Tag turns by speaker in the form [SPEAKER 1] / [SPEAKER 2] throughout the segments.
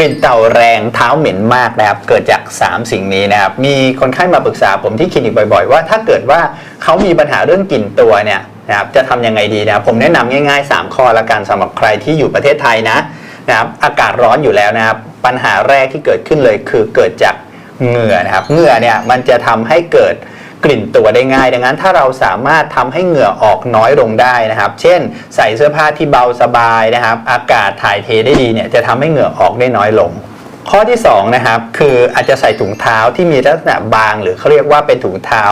[SPEAKER 1] ลิ่นเต่าแรงเท้าเหม็นมากนะครับ เกิดจาก 3 สิ่งนี้นะครับ มีคนไข้มาปรึกษาผมที่คลินิกบ่อยๆ ว่าถ้าเกิดว่าเขามีปัญหาเรื่องกลิ่นตัวเนี่ยนะครับจะทำยังไงดีนะครับผมแนะนำง่าย ๆ 3 ข้อละกันสำหรับใครที่อยู่ประเทศไทยนะนะครับอากาศร้อนอยู่แล้วนะครับ ปัญหาแรกที่เกิดขึ้นเลยคือเกิดจากเหงื่อนะครับเหงื่อเนี่ยมันจะทำให้เกิด กลิ่นตัวได้ง่าย ดังนั้นถ้าเราสามารถทำให้เหงื่อออกน้อยลงได้นะครับ เช่น ใส่เสื้อผ้าที่เบาสบายนะครับ อากาศถ่ายเทได้ดีเนี่ยจะทำให้เหงื่อออกได้น้อยลงข้อที่สองนะครับคืออาจจะใส่ถุงเท้าที่มีลักษณะบาง หรือเขาเรียกว่าเป็นถุงเท้า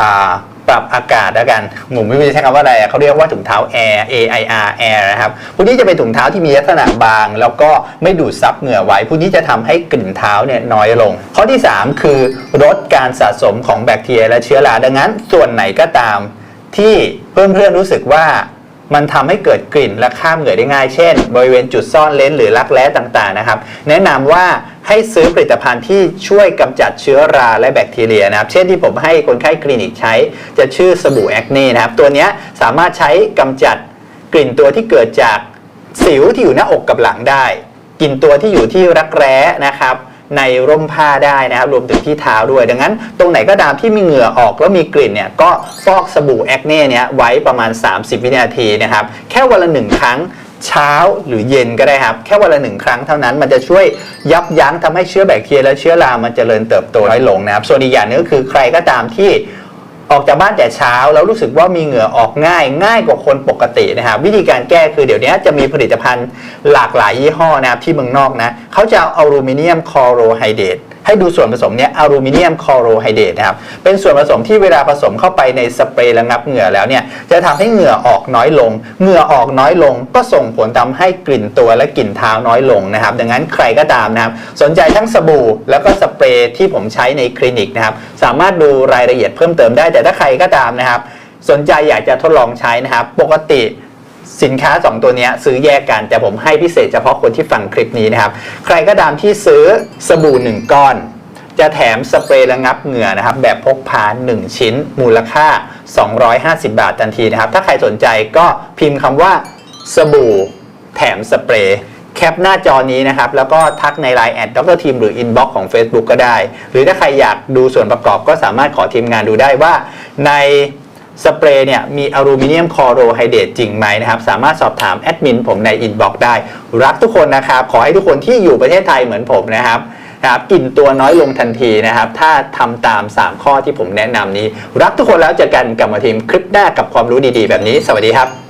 [SPEAKER 1] อ่า ปรับอากาศแล้วกันหมไม่รู้จะใช้คำว่าอะไรอะเขาเรียกว่าถุงเท้า air A I R air นะครับพวกนี้จะเป็นถุงเท้าที่มีลักษณะบาง แล้วก็ไม่ดูดซับเหงื่อไว้พวกนี้จะทำให้กลิ่นเท้าเนี่ยน้อยลง ข้อที่ 3 คือลดการสะสมของแบคทีเรียและเชื้อราดังนั้น ส่วนไหนก็ตามที่เพื่อนๆรู้สึกว่า มันทำให้เกิดกลิ่นและข้ามเหงื่อได้ง่าย เช่น บริเวณจุดซ่อนเลนหรือรักแร้ต่างๆนะครับ แนะนำว่าให้ซื้อผลิตภัณฑ์ที่ช่วยกำจัดเชื้อราและแบคทีเรียนะครับ เช่นที่ผมให้คนไข้คลินิกใช้ จะชื่อสบู่แอคเน่นะครับ ตัวนี้สามารถใช้กำจัดกลิ่นตัวที่เกิดจากสิวที่อยู่หน้าอกกับหลังได้ กลิ่นตัวที่อยู่ที่รักแร้นะครับ ในร่มผ้าได้นะครับรวมถึงที่เท้าด้วย ดังนั้น ตรงไหนก็ตามที่มีเหงื่อออกแล้วมีกลิ่นเนี่ยก็ฟอกสบู่แอคเน่เนี่ยไว้ประมาณ 30 วินาทีนะครับแค่วันละหนึ่งครั้งเช้าหรือเย็นก็ได้ครับ แค่วันละหนึ่งครั้งเท่านั้นมันจะช่วยยับยั้งทำให้เชื้อแบคทีเรียและเชื้อรามันเจริญเติบโตน้อยลงนะครับ ส่วนอีกอย่างนึงก็คือใครก็ตามที่ ออกจากบ้านแต่เช้าแล้วรู้สึกว่ามีเหงื่อออกง่าย ง่ายกว่าคนปกตินะครับวิธีการแก้คือเดี๋ยวนี้จะมีผลิตภัณฑ์หลากหลายยี่ห้อนะครับที่เมืองนอกนะเขาจะเอาอลูมิเนียมคลอโรไฮเดรต ให้ดูส่วนผสมเนี้ยอลูมิเนียมคลอโรไฮเดรตนะครับเป็นส่วนผสมที่เวลาผสมเข้าไปในสเปรย์ระงับเหงื่อแล้วเนี่ยจะทำให้เหงื่อออกน้อยลง เหงื่อออกน้อยลง ก็ส่งผลทำให้กลิ่นตัวและกลิ่นเท้าน้อยลงนะครับ ดังนั้นใครก็ตามนะครับสนใจทั้งสบู่แล้วก็สเปรย์ที่ผมใช้ในคลินิกนะครับสามารถดูรายละเอียดเพิ่มเติมได้แต่ถ้าใครก็ตามนะครับ สนใจอยากจะทดลองใช้นะครับ ปกติ สินค้า 2 ตัวนี้ซื้อแยกกัน แต่ผมให้พิเศษเฉพาะคนที่ฟังคลิปนี้นะครับ ใครก็ตามที่ซื้อสบู่ 1 ก้อน จะแถมสเปรย์ระงับเหงื่อนะครับ แบบพกพา 1 ชิ้น มูลค่า 250 บาททันทีนะครับ ถ้าใครสนใจก็พิมพ์คำว่าสบู่แถมสเปรย์แคปหน้าจอนี้นะครับ แล้วก็ทักใน Line แอดดรทีมหรือ Inbox ของ Facebook ก็ได้ หรือถ้าใครอยากดูส่วนประกอบก็สามารถขอทีมงานดูได้ว่าใน สเปรย์เนี่ยมีอลูมิเนียมคอโรไฮเดรตจริงไหมนะครับ สามารถสอบถามแอดมินผมในอินบ็อกได้ รักทุกคนนะครับ ขอให้ทุกคนที่อยู่ประเทศไทยเหมือนผมนะครับนะครับกลิ่นตัวน้อยลงทันทีนะครับ ถ้าทำตาม 3 ข้อที่ผมแนะนำนี้ รักทุกคนแล้วเจอกันกลับมาทีมคลิปหน้ากับความรู้ดีๆ แบบนี้ สวัสดีครับ